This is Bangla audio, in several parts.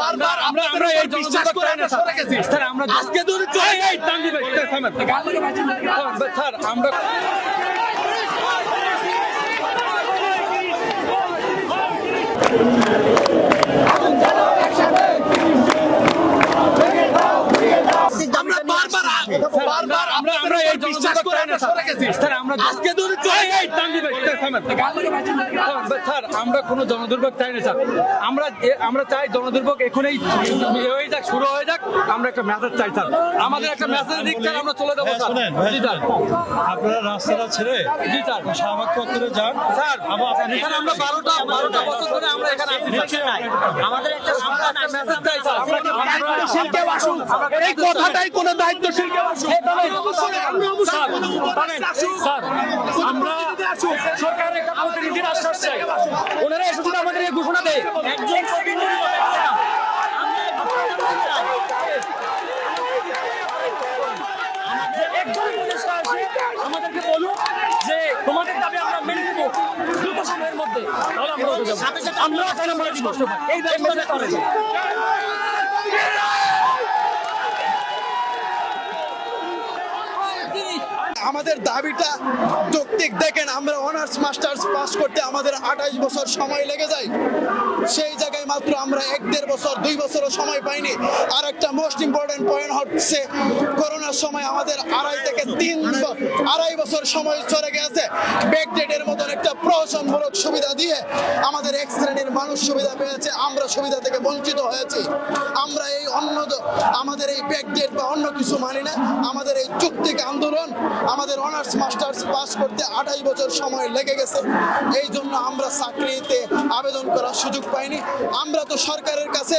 বারবার আমরা আমরা এই বিশ্বাস করে আমরা সরে গেছি। স্যার আমরা আজকে ধরে চলে এই তানজিব ভাই, স্যার আমরা আমরা বারবার বারবার আমরা আমরা এই বিশ্বাস করে আমরা সরে স্যার আমরা আজকে ধরে। স্যার আমরা কোনো জনদুর্ভোগ চাই না স্যার। আমরা আমরা চাই জনদুর্ভোগ এখনই ইয়ে হয়ে যাক শুরু হয়ে যাক। আমরা একটা মেসেজ চাই স্যার। আমাদের একটা মেসেজ দিক স্যার আমরা চলে যাব হ্যাঁ, স্যার। জি স্যার। আপনারা রাস্তাটা ছেড়ে জি স্যার। শাহবাগ চত্বরে যান। স্যার আমরা বারোটা বারোটা বছর ধরে আমরা এখানে আছি। আমাদের একটা মেসেজ চাই স্যার। আমরা দায়িত্বশীল কেউ আসুন এই কথাটাই কোনো দায়িত্বশীল কেউ আসুন স্যার, আমরা সরকারের একটা প্রতিনিধির আশ্বাস চাই ওনারা এসে যদি আমাদের এই ঘোষণা দেয়। একজন একজন উপদেষ্টা এসে আমাদেরকে বলুন যে তোমাদের দাবি আমরা মেনে নেব দ্রুত সময়ের মধ্যে। তাহলে আমরা আমরা চাই আমরা এই আমাদের দাবিটা যৌক্তিক। দেখেন, আমরা অনার্স মাস্টার্স পাস করতে আমাদের আঠাইশ বছর সময় লেগে যায়। সেই জায়গায় মাত্র আমরা এক দেড় বছর, দুই বছরও সময় পাইনি। আর একটা মোস্ট ইম্পর্টেন্ট পয়েন্ট হচ্ছে করোনার সময় আমাদের আড়াই থেকে তিন আড়াই বছর সময় চলে গেছে। ব্যাকডেটের মতন একটা প্রহসনমূলক সুবিধা দিয়ে আমাদের এক শ্রেণির মানুষ সুবিধা পেয়েছে। আমরা সুবিধা থেকে বঞ্চিত হয়েছি। আমরা এই অন্য আমাদের এই ব্যাকডেট বা অন্য কিছু মানি না। আমাদের এই যুক্তিক আন্দোলন আমাদের অনার্স মাস্টার্স পাস করতে আঠাশ বছর সময় লেগে গেছে। এই জন্য আমরা চাকরিতে আবেদন করার সুযোগ পাইনি। আমরা তো সরকারের কাছে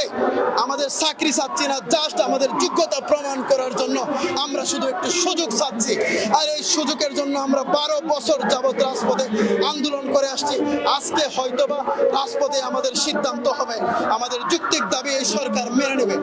আমাদের চাকরি চাচ্ছি না জাস্ট আমাদের যোগ্যতা প্রমাণ করার জন্য আমরা শুধু একটু সুযোগ চাচ্ছি। আর এই সুযোগের জন্য আমরা বারো বছর যাবৎ রাজপথে আন্দোলন করে আসছি। আজকে হয়তোবা রাজপথে আমাদের সিদ্ধান্ত হবে। আমাদের যুক্তিক দাবি এই সরকার মেনে নেবে।